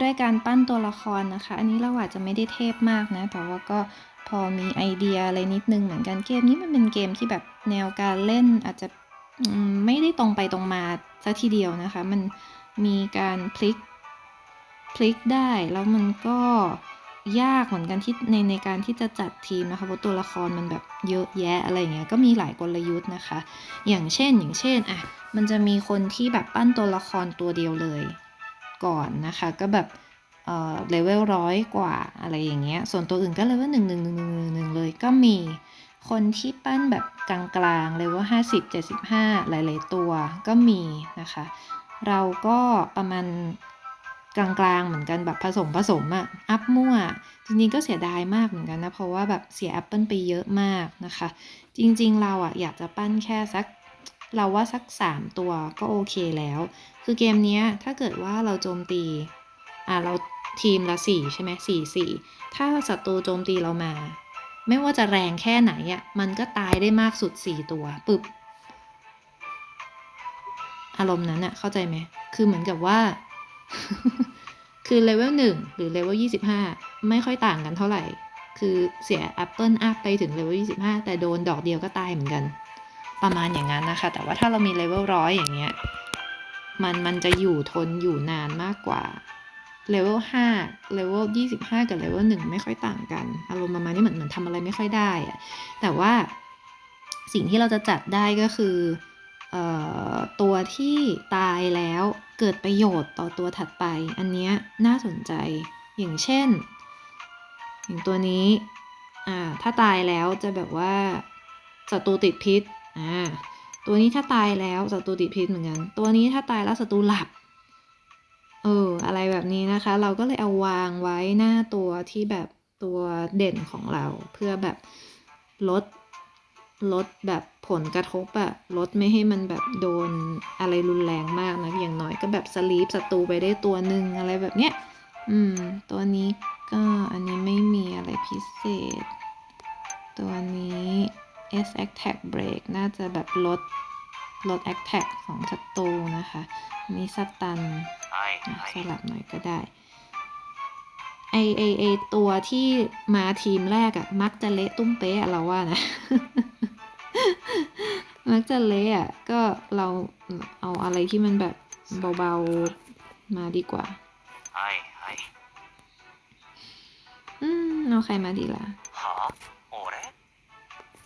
ด้วยการปั้นตัวละครนะคะ อันนี้เราอาจจะไม่ได้เทพมากนะ แต่ว่าก็พอมีไอเดียอะไรนิดนึงเหมือนกันเกมนี้มันเป็นเกมที่แบบแนวการเล่นอาจจะไม่ได้ตรงไปตรงมาซะทีเดียวนะคะ มันมีการพลิกพลิกได้แล้วมันก็ยากเหมือนกันที่ในในการที่จะจัดทีมนะคะเพราะตัวละครมันแบบเยอะแยะอะไรอย่างเงี้ยก็มีหลายกลยุทธ์นะคะ อย่างเช่นอย่างเช่นอะมันจะมีคนที่แบบปั้นตัวละครตัวเดียวเลย ก่อนนะคะ ก็แบบเลเวลร้อยกว่าอะไรอย่างเงี้ย ส่วนตัวอื่นก็เลเวลหนึ่งหนึ่งหนึ่งหนึ่งหนึ่งเลยก็มีคนที่ปั้นแบบกลางๆเลเวลห้าสิบเจ็ดสิบห้าหลายๆตัวก็มีนะคะ เราก็ประมาณกลางๆเหมือนกันแบบผสมผสมอะอัพมั่วจริงๆก็เสียดายมากเหมือนกันนะ เพราะว่าแบบเสียแอปเปิลไปเยอะมากนะคะ จริงๆเราอะอยากจะปั้นแค่สัก เราว่าสัก 3 ตัวก็โอเคแล้ว คือเกมนี้ถ้าเกิดว่าเราโจมตี อ่าเราทีมละ 4 ใช่ไหมสี่สี่ถ้าศัตรูโจมตีเรามา ไม่ว่าจะแรงแค่ไหนอะ่ะมันก็ตายได้มากสุด 4 ตัวปึบอารมณ์นั้นอะเข้าใจไหม คือเหมือนกับว่า คือเลเวลหนึ่งหรือเลเวลยี่สิบห้าไม่ค่อยต่างกันเท่าไหร่ คือเสียแอปเปิลอัพไปถึงเลเวลยี่สิบห้าแต่โดนดอกเดียวก็ตายเหมือนกัน ประมาณอย่างนั้นนะคะ แต่ว่าถ้าเรามีเลเวลร้อยอย่างเงี้ยมันมันจะอยู่ทนอยู่นานมากกว่าเลเวลห้าเลเวลยี่สิบห้ากับเลเวลหนึ่งไม่ค่อยต่างกัน อารมณ์ประมาณนี้เหมือนเหมือนทำอะไรไม่ค่อยได้อะแต่ว่าสิ่งที่เราจะจัดได้ก็คือเอ่อตัวที่ตายแล้วเกิดประโยชน์ต่อตัวถัดไป อันเนี้ยน่าสนใจอย่างเช่น อย่างตัวนี้อ่าถ้าตายแล้วจะแบบว่าศัตรูติดพิษ อ่าตัวนี้ถ้าตายแล้วศัตรูติดพิษเหมือนกัน ตัวนี้ถ้าตายแล้วศัตรูหลับ เออ อะไรแบบนี้นะคะ เราก็เลยเอาวางไว้หน้าตัวที่แบบตัวเด่นของเรา เพื่อแบบลดลดแบบผลกระทบอะลดไม่ให้มันแบบโดนอะไรรุนแรงมากนะ อย่างน้อยก็แบบสลีปศัตรูไปได้ตัวหนึ่งอะไรแบบเนี้ย อืม ตัวนี้ก็อันนี้ไม่มีอะไรพิเศษ ตัวนี้ S attack break น่าจะแบบลดลด attack ของศัตรูนะคะนี้สตันสลับหน่อยก็ได้ไอไอไอตัวที่มาทีมแรกอะมักจะเละตุ้มเป๊ะเราว่านะ มักจะเละอะก็เราเอาอะไรที่มันแบบเบาๆมาดีกว่าอืมเอาใครมาดีล่ะ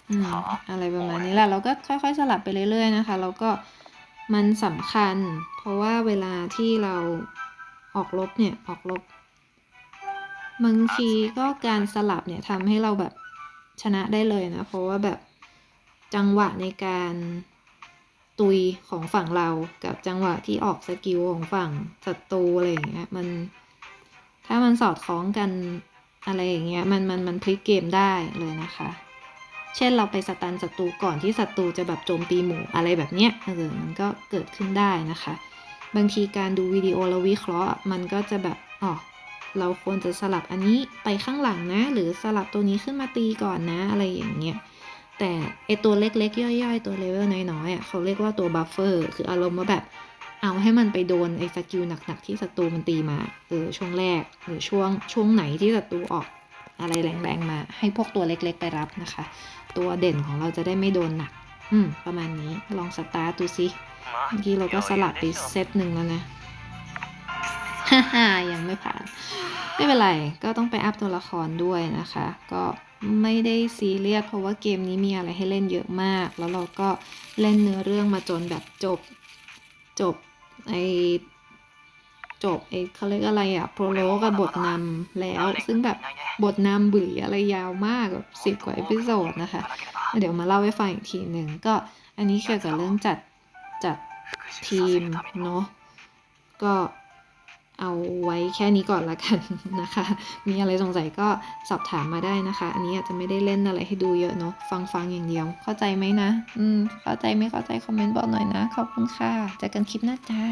อืมหรออะไรประมาณนี้แหละเราก็ค่อย ๆ สลับไปเรื่อย ๆ นะคะ แล้วก็มันสำคัญ เพราะว่าเวลาที่เราออกรบเนี่ยออกรบบางทีก็การสลับเนี่ยทำให้เราแบบชนะได้เลยนะ เพราะว่าแบบจังหวะในการตุยของฝั่งเรากับจังหวะที่ออกสกิลของฝั่งศัตรูอะไรอย่างเงี้ยมันถ้ามันสอดคล้องกันอะไรอย่างเงี้ยมันมันมันพลิกเกมได้เลยนะคะ เช่นเราไปสตันศัตรูก่อนที่ศัตรูจะแบบโจมตีหมู่อะไรแบบเนี้ยเออมันก็เกิดขึ้นได้นะคะ บางทีการดูวิดีโอแล้ววิเคราะห์มันก็จะแบบอ๋อเราควรจะสลับอันนี้ไปข้างหลังนะ หรือสลับตัวนี้ขึ้นมาตีก่อนนะอะไรอย่างเงี้ยแต่ไอตัวเล็กๆ ย่อยๆ ตัวเลเวลน้อยๆอะเขาเรียกว่าตัวบัฟเฟอร์คืออารมณ์ว่าแบบเอาให้มันไปโดนไอสกิลหนักๆ ที่ศัตรูมันตีมาเออช่วงแรกหรือช่วงช่วงไหนที่ศัตรูออก อะไรแรงๆมา ให้พวกตัวเล็กๆไปรับนะคะ ตัวเด่นของเราจะได้ไม่โดนหนัก อืม ประมาณนี้ลองสตาร์ทดูสิเมื่อกี้เราก็สลับไปเซตหนึ่งแล้วนะฮ่าฮยังไม่ผ่าน ไม่เป็นไร ก็ต้องไปอัพตัวละครด้วยนะคะ ก็ไม่ได้ซีเรียสเพราะว่าเกมนี้มีอะไรให้เล่นเยอะมาก แล้วเราก็เล่นเนื้อเรื่องมาจนแบบจบจบไอ จบไอเขาเรียกอะไรอะโปรโลกับบทนำแล้ว ซึ่งแบบบทนำบุ๋ยอะไรยาวมากแบบสิบกว่าเอพิโซดนะคะ เดี๋ยวมาเล่าให้ฟังอีกทีหนึ่งก็อันนี้เกี่ยวกับเรื่องจัดจัดทีมเนาะก็เอาไว้แค่นี้ก่อนละกันนะคะ มีอะไรสงสัยก็สอบถามมาได้นะคะ อันนี้อาจจะไม่ได้เล่นอะไรให้ดูเยอะเนาะ ฟังฟังอย่างเดียว เข้าใจไหมนะ อืม เข้าใจไม่เข้าใจคอมเมนต์บอกหน่อยนะ ขอบคุณค่ะเจอกันคลิปหน้าจ้า